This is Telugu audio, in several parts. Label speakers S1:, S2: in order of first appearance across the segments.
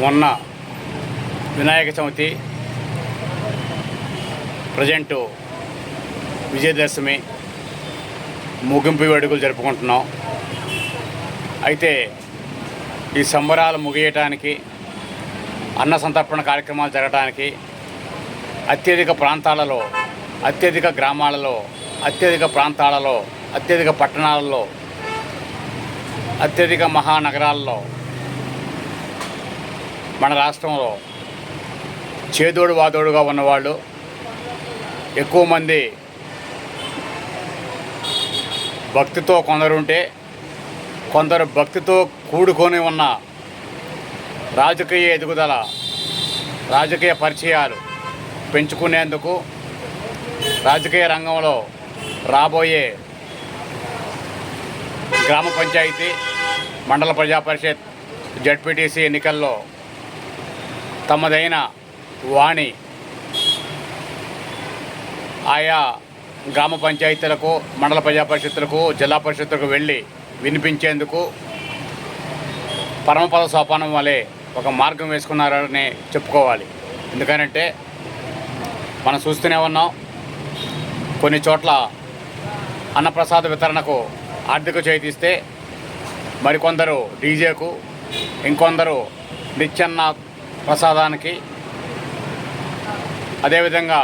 S1: మొన్న వినాయక చవితి ప్రజెంటు విజయదశమి ముగింపు వేడుకలు జరుపుకుంటున్నాం. అయితే ఈ సంబరాలు ముగియటానికి అన్న సంతర్పణ కార్యక్రమాలు జరగటానికి అత్యధిక ప్రాంతాలలో అత్యధిక గ్రామాలలో అత్యధిక ప్రాంతాలలో అత్యధిక పట్టణాలలో అత్యధిక మహానగరాల్లో మన రాష్ట్రంలో చేదోడు వాదోడుగా ఉన్నవాళ్ళు ఎక్కువ మంది భక్తితో కొందరుంటే కొందరు భక్తితో కూడుకొని ఉన్న రాజకీయ ఎదుగుదల రాజకీయ పరిచయాలు పెంచుకునేందుకు రాజకీయ రంగంలో రాబోయే గ్రామ పంచాయతీ మండల ప్రజా పరిషత్ జడ్పీటీసీ ఎన్నికల్లో తమదైన వాణి ఆయా గ్రామ పంచాయతీలకు మండల ప్రజా పరిషత్తులకు జిల్లా పరిషత్తులకు వెళ్ళి వినిపించేందుకు పరమపద సోపానం వలె ఒక మార్గం వేసుకున్నారని చెప్పుకోవాలి. ఎందుకనంటే మనం చూస్తూనే ఉన్నాం కొన్ని చోట్ల అన్నప్రసాద వితరణకు ఆర్థిక చేతిస్తే మరికొందరు డీజేకు ఇంకొందరు నిత్యన్న ప్రసాదానికి అదేవిధంగా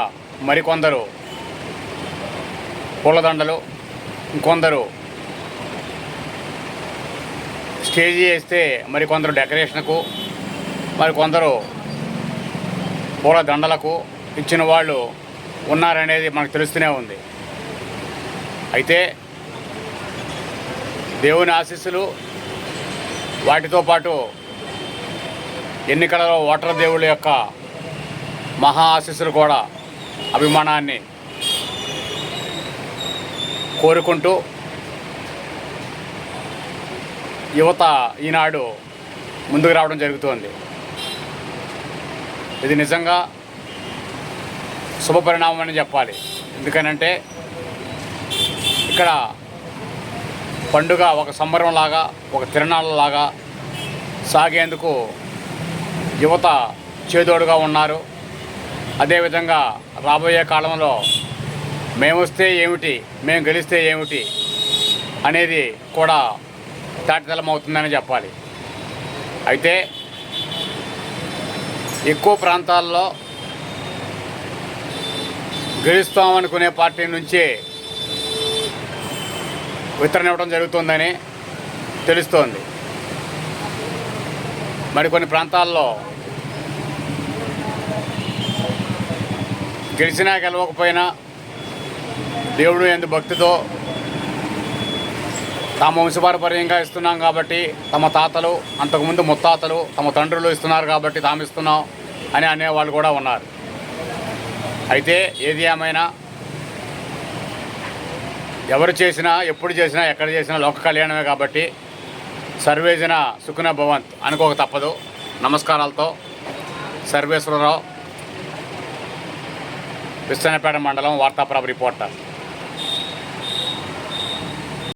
S1: మరికొందరు పూలదండలు ఇంకొందరు స్టేజీ వేస్తే మరికొందరు డెకరేషన్కు మరికొందరు పూల దండలకు ఇచ్చిన వాళ్ళు ఉన్నారనేది మనకు తెలుస్తూనే ఉంది. అయితే దేవుని ఆశీస్సులు వాటితో పాటు ఎన్నికలలో ఓటర్ దేవుళ్ళ యొక్క మహా ఆశీస్సులు కూడా అభిమానాన్ని కోరుకుంటూ యువత ఈనాడు ముందుకు రావడం జరుగుతోంది. ఇది నిజంగా శుభ పరిణామం అని చెప్పాలి. ఎందుకనంటే ఇక్కడ పండుగ ఒక సంబరంలాగా ఒక తిరణాలలాగా సాగేందుకు యువత చేదోడుగా ఉన్నారు. అదేవిధంగా రాబోయే కాలంలో మేము వస్తే ఏమిటి మేము గెలిస్తే ఏమిటి అనేది కూడా తాటితలమవుతుందని చెప్పాలి. అయితే ఎక్కువ ప్రాంతాల్లో గెలుస్తామనుకునే పార్టీ నుంచే వితరణ ఇవ్వడం జరుగుతుందని తెలుస్తోంది. మరికొన్ని ప్రాంతాల్లో గెలిచినా గెలవకపోయినా దేవుడు ఎందు భక్తితో తాము వంశపారపర్యంగా ఇస్తున్నాం కాబట్టి తమ తాతలు అంతకుముందు ముత్తాతలు తమ తండ్రులు ఇస్తున్నారు కాబట్టి తాము ఇస్తున్నాం అని అనేవాళ్ళు కూడా ఉన్నారు. అయితే ఏది ఏమైనా ఎవరు చేసినా ఎప్పుడు చేసినా ఎక్కడ చేసినా లోక కళ్యాణమే కాబట్టి సర్వేజన సుఖన భవంత్ అనుకోక తప్పదు. నమస్కారాలతో సర్వేశ్వరరావు విశ్వనపేట మండలం వార్తాప్రాబ్ రిపోర్టర్.